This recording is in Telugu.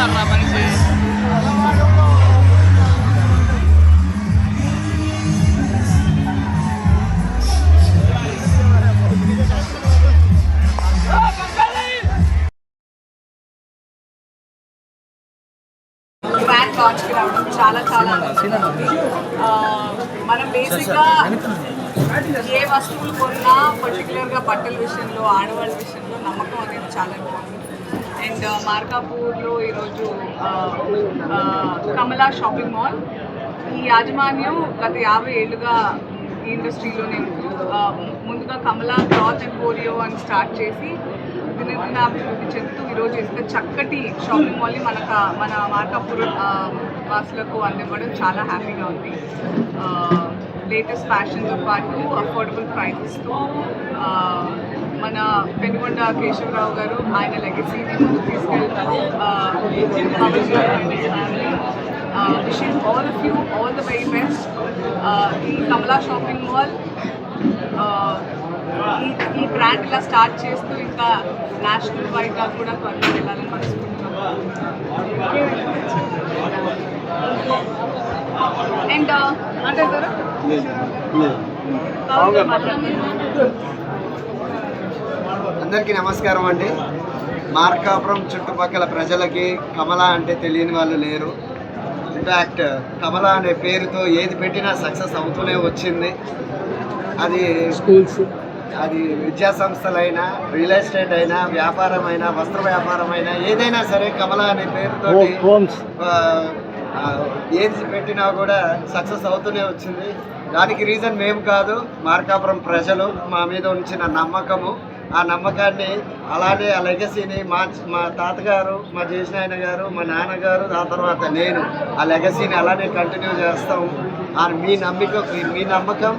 చేస్తున్నారా మనిషి చాలా చాలా మనం బేసిక్గా ఏ వస్తువులు కొన్నా పర్టికులర్గా బట్టల విషయంలో ఆడవాళ్ళ విషయంలో నమ్మకం అనేది చాలా ఇంపార్టెంట్ అండ్ మార్కాపూర్లో ఈరోజు కమలా షాపింగ్ మాల్. ఈ యాజమాన్యం గత యాభై ఏళ్ళుగా ఈ ఇండస్ట్రీలోనే ముందుగా కమలా క్లాత్ అండ్ పోలియో అని స్టార్ట్ చేసి దినదిన అభివృద్ధి చెందుతూ ఈరోజు ఇంత చక్కటి షాపింగ్ మాల్ని మనకు మన మార్కాపూర్ వాసులకు అందివ్వడం చాలా హ్యాపీగా ఉంది. లేటెస్ట్ ఫ్యాషన్తో పాటు అఫోర్డబుల్ ప్రైజెస్తో మన పెనుగొండ కేశవరావు గారు ఆయన లెగసీని ముందుకు తీసుకెళ్తారు. Wishing all of you all the very best ఈ కమలా షాపింగ్ మాల్ ఈ బ్రాండ్ ఇలా స్టార్ట్ చేస్తూ ఇంకా నేషనల్ వైడ్గా కూడా త్వరగా వెళ్ళాలని మనస్ఫూర్తిగా అండ్ అంటే అందరికీ నమస్కారం అండి. మార్కాపురం చుట్టుపక్కల ప్రజలకి కమల అంటే తెలియని వాళ్ళు లేరు. ఇన్ఫ్యాక్ట్ కమల అనే పేరుతో ఏది పెట్టినా సక్సెస్ అవుతూనే వచ్చింది. అది స్కూల్స్ అది విద్యా సంస్థలైనా రియల్ ఎస్టేట్ అయినా వ్యాపారం అయినా వస్త్ర వ్యాపారం అయినా ఏదైనా సరే కమల అనే పేరుతో ఏది పెట్టినా కూడా సక్సెస్ అవుతూనే వచ్చింది. దానికి రీజన్ మేము కాదు మార్కాపురం ప్రజలు మా మీద ఉంచిన నమ్మకము. ఆ నమ్మకాన్ని అలానే ఆ లెగసీని మా మా తాతగారు మా చేసిన గారు మా నాన్నగారు ఆ తర్వాత నేను ఆ లెగసీని అలానే కంటిన్యూ చేస్తాము ఆ మీ నమ్మకం మీ నమ్మకం